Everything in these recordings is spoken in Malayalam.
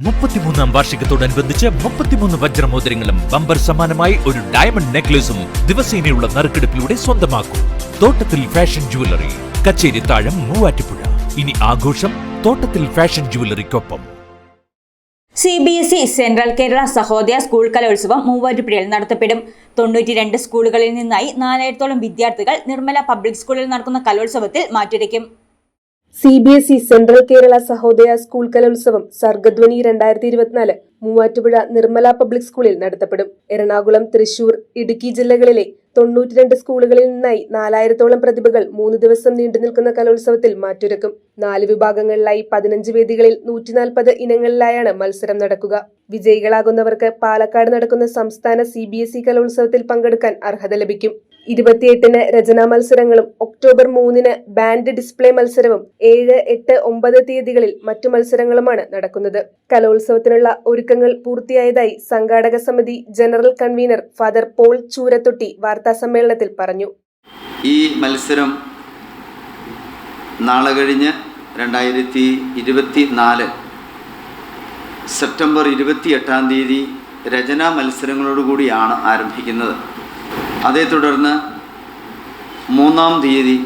മുപ്പത്തിമൂന്നാം വാർഷികത്തോടനുബന്ധിച്ച് മുപ്പത്തിമൂന്ന് വജ്രമോതിരങ്ങളും ബമ്പർ സമാനമായി ഒരു ഡയമണ്ട് നെക്ലേസും ദിവസേനയുള്ള നറുക്കെടുപ്പിലൂടെ സ്വന്തമാക്കും. തോട്ടത്തിൽ ഫാഷൻ ജുവലറി കച്ചേരി താഴം മൂവാറ്റുപുഴ. ഇനി ആഘോഷം തോട്ടത്തിൽ fashion ജുവലറിക്കൊപ്പം C B S E central Kerala Sahodaya school Kalolsavam മൂവാറ്റുപുഴയിൽ നടത്തപ്പെടും. തൊണ്ണൂറ്റിരണ്ട് സ്കൂളുകളിൽ നിന്നായി നാലായിരത്തോളം വിദ്യാർത്ഥികൾ നിർമ്മല പബ്ലിക് സ്കൂളിൽ നടക്കുന്ന കലോത്സവത്തിൽ മാറ്റുരയ്ക്കും C B S E central Kerala Sahodaya school Kalolsavam Sargadhwani രണ്ടായിരത്തി ഇരുപത്തിനാല് മൂവാറ്റുപുഴ നിർമ്മല പബ്ലിക് സ്കൂളിൽ നടത്തപ്പെടും. എറണാകുളം തൃശൂർ ഇടുക്കി ജില്ലകളിലെ തൊണ്ണൂറ്റിരണ്ട് സ്കൂളുകളിൽ നിന്നായി നാലായിരത്തോളം പ്രതിഭകൾ മൂന്ന് ദിവസം നീണ്ടു നിൽക്കുന്ന കലോത്സവത്തിൽ മാറ്റുരക്കും. നാല് വിഭാഗങ്ങളിലായി പതിനഞ്ച് വേദികളിൽ നൂറ്റിനാൽപ്പത് ഇനങ്ങളിലായാണ് മത്സരം നടക്കുക. വിജയികളാകുന്നവർക്ക് പാലക്കാട് നടക്കുന്ന സംസ്ഥാന സി കലോത്സവത്തിൽ പങ്കെടുക്കാൻ അർഹത ലഭിക്കും. ഇരുപത്തിയെട്ടിന് രചനാ മത്സരങ്ങളും ഒക്ടോബർ മൂന്നിന് ബാൻഡ് ഡിസ്പ്ലേ മത്സരവും ഏഴ് എട്ട് ഒമ്പത് തീയതികളിൽ മറ്റു മത്സരങ്ങളുമാണ് നടക്കുന്നത്. കലോത്സവത്തിനുള്ള ഒരുക്കങ്ങൾ പൂർത്തിയായതായി സംഘാടക സമിതി general convener father Paul Choorathotti വാർത്താസമ്മേളനത്തിൽ പറഞ്ഞു. ഈ മത്സരം നാളെ കഴിഞ്ഞ് രണ്ടായിരത്തി ഇരുപത്തി നാല് സെപ്റ്റംബർ ഇരുപത്തി എട്ടാം തീയതി രചനാ മത്സരങ്ങളോടുകൂടിയാണ് ആരംഭിക്കുന്നത്. അതേ തുടർന്ന് മൂന്നാം തീയതി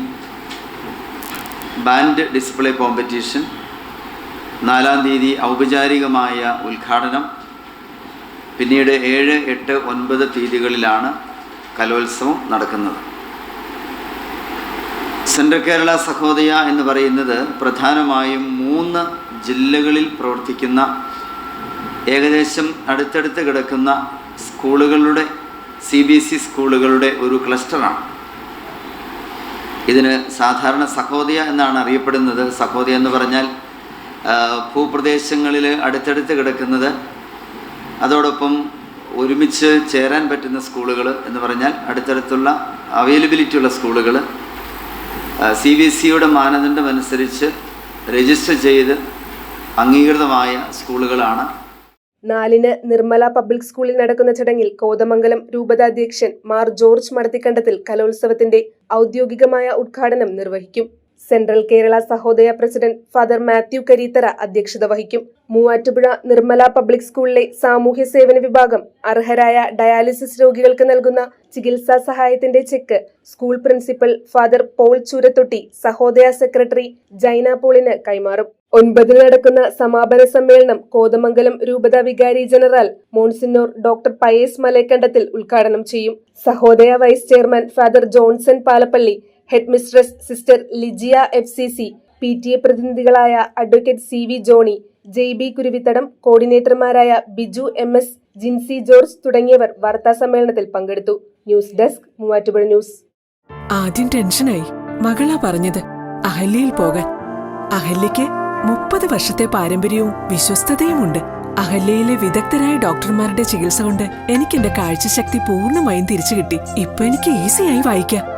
ബാൻഡ് ഡിസ്പ്ലേ കോമ്പറ്റീഷൻ നാലാം തീയതി ഔപചാരികമായ ഉദ്ഘാടനം പിന്നീട് ഏഴ് എട്ട് ഒൻപത് തീയതികളിലാണ് കലോത്സവം നടക്കുന്നത്. സെൻട്രൽ കേരള സഹോദയ എന്ന് പറയുന്നത് പ്രധാനമായും മൂന്ന് ജില്ലകളിൽ പ്രവർത്തിക്കുന്ന ഏകദേശം അടുത്തടുത്ത് കിടക്കുന്ന സ്കൂളുകളുടെ സി ബി എസ് ഇ സ്കൂളുകളുടെ ഒരു ക്ലസ്റ്ററാണ്. ഇതിന് സാധാരണ സഹോദയ എന്നാണ് അറിയപ്പെടുന്നത്. സഹോദയ എന്ന് പറഞ്ഞാൽ ഭൂപ്രദേശങ്ങളിൽ അടുത്തടുത്ത് കിടക്കുന്നത്. അതോടൊപ്പം ഒരുമിച്ച് ചേരാൻ പറ്റുന്ന സ്കൂളുകൾ എന്ന് പറഞ്ഞാൽ അടുത്തടുത്തുള്ള അവൈലബിലിറ്റി ഉള്ള സ്കൂളുകൾ സി ബി എസ് സിയുടെ മാനദണ്ഡമനുസരിച്ച് രജിസ്റ്റർ ചെയ്ത് അംഗീകൃതമായ സ്കൂളുകളാണ് നാലിന് നിർമ്മല പബ്ലിക് സ്കൂളിൽ നടക്കുന്ന ചടങ്ങിൽ കോതമംഗലം രൂപതാധ്യക്ഷൻ മാർ ജോർജ് മടത്തിക്കണ്ടത്തിൽ കലോത്സവത്തിന്റെ ഔദ്യോഗികമായ ഉദ്ഘാടനം നിർവഹിക്കും central Kerala Sahodaya president father Mathew Karithara അധ്യക്ഷത വഹിക്കും. മൂവാറ്റുപുഴ നിർമ്മല പബ്ലിക് സ്കൂളിലെ സാമൂഹ്യ സേവന വിഭാഗം അർഹരായ ഡയാലിസിസ് രോഗികൾക്ക് നൽകുന്ന ചികിത്സാ സഹായത്തിന്റെ cheque school principal father Paul Choorathotti Sahodaya secretary Jaina പോളിന് കൈമാറും. ഒൻപതിന് നടക്കുന്ന സമാപന സമ്മേളനം കോതമംഗലം രൂപത വികാരി ജനറൽ മോൺസിന്നോർ ഡോക്ടർ പയേസ് മലയക്കണ്ടത്തിൽ ഉദ്ഘാടനം ചെയ്യും. Sahodaya vice chairman father Johnson Palappilly head mistress sister Lijiya F C C P T A പ്രതിനിധികളായ advocate C V Johny Jai B Kuruvithadam കോർഡിനേറ്റർമാരായ Biju M S Jincy George തുടങ്ങിയവർ വാർത്താ സമ്മേളനത്തിൽ പങ്കെടുത്തു. News desk Muvattupuzha news. ആദ്യം ടെൻഷനായി. മകളാ പറഞ്ഞത് അഹല്യയിൽ പോകാൻ. അഹല്യയ്ക്ക് മുപ്പത് വർഷത്തെ പാരമ്പര്യവും വിശ്വസ്തതയുമുണ്ട്. അഹല്യയിലെ വിദഗ്ധരായ ഡോക്ടർമാരുടെ ചികിത്സ കൊണ്ട് എനിക്ക് എന്റെ കാഴ്ചശക്തി പൂർണമായും തിരിച്ചു കിട്ടി ഇപ്പൊ എനിക്ക് ഈസിയായി വായിക്കാം.